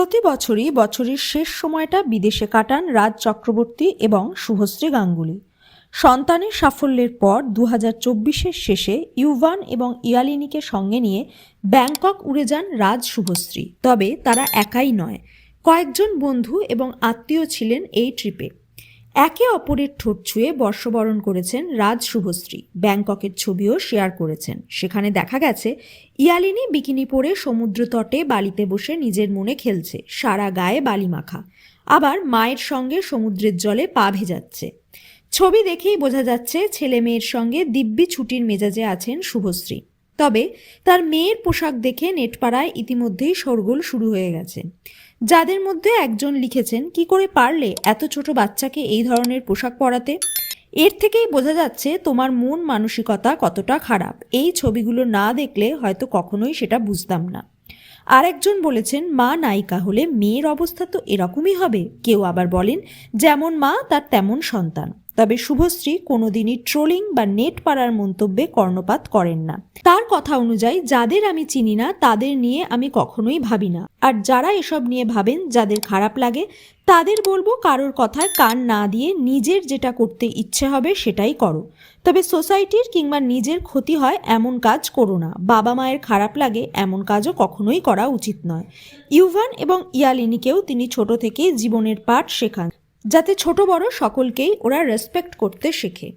প্রতি বছরই বছরের শেষ সময়টা বিদেশে কাটান রাজ চক্রবর্তী এবং শুভশ্রী গাঙ্গুলি। সন্তানের সাফল্যের পর দু হাজার শেষে ইউভান এবং ইয়ালিনীকে সঙ্গে নিয়ে ব্যাংকক উড়ে যান রাজ শুভশ্রী। তবে তারা একাই নয়, কয়েকজন বন্ধু এবং আত্মীয় ছিলেন এই ট্রিপে। একে অপরের ঠোঁট ছুঁয়ে বর্ষবরণ করেছেন রাজ শুভশ্রী। ব্যাংককের ছবিও শেয়ার করেছেন। সেখানে দেখা গেছে, ইয়ালিনী বিকিনি পরে সমুদ্র তটে বালিতে বসে নিজের মনে খেলছে, সারা গায়ে বালি মাখা। আবার মায়ের সঙ্গে সমুদ্রের জলে পা ভেজাচ্ছে। ছবি দেখেই বোঝা যাচ্ছে ছেলে মেয়ের সঙ্গে দিব্যি ছুটির মেজাজে আছেন শুভশ্রী। তবে তার মেয়ের পোশাক দেখে নেটপাড়ায় ইতিমধ্যেই শোরগোল শুরু হয়ে গেছে। যাদের মধ্যে একজন লিখেছেন, কি করে পারলে এত ছোট বাচ্চাকে এই ধরনের পোশাক পরাতে? এর থেকেই বোঝা যাচ্ছে তোমার মন মানসিকতা কতটা খারাপ। এই ছবিগুলো না দেখলে হয়তো কখনোই সেটা বুঝতাম না। আরেকজন বলেছেন, মা নায়িকা হলে মেয়ের অবস্থা তো এরকমই হবে। কেউ আবার বলেন, যেমন মা, তার তেমন সন্তান। তবে শুভশ্রী কোনোদিনই ট্রোলিং বা নেট পাড়ার মন্তব্যে কর্ণপাত করেন না। তার কথা অনুযায়ী, যাদের আমি চিনি না, তাদের নিয়ে আমি কখনোই ভাবি না। আর যারা এসব নিয়ে ভাবেন, যাদের খারাপ লাগে, তাদের বলব কারোর কথায় কান না দিয়ে নিজের যেটা করতে ইচ্ছে হবে সেটাই করো। তবে সোসাইটির কিংবা নিজের ক্ষতি হয় এমন কাজ করো না। বাবা মায়ের খারাপ লাগে এমন কাজও কখনোই করা উচিত নয়। ইউভান এবং ইয়ালিনীকেও তিনি ছোট থেকেই জীবনের পাঠ শেখান। যাতে ছোট বড় সকলকেই ওরা রেসপেক্ট করতে শেখে।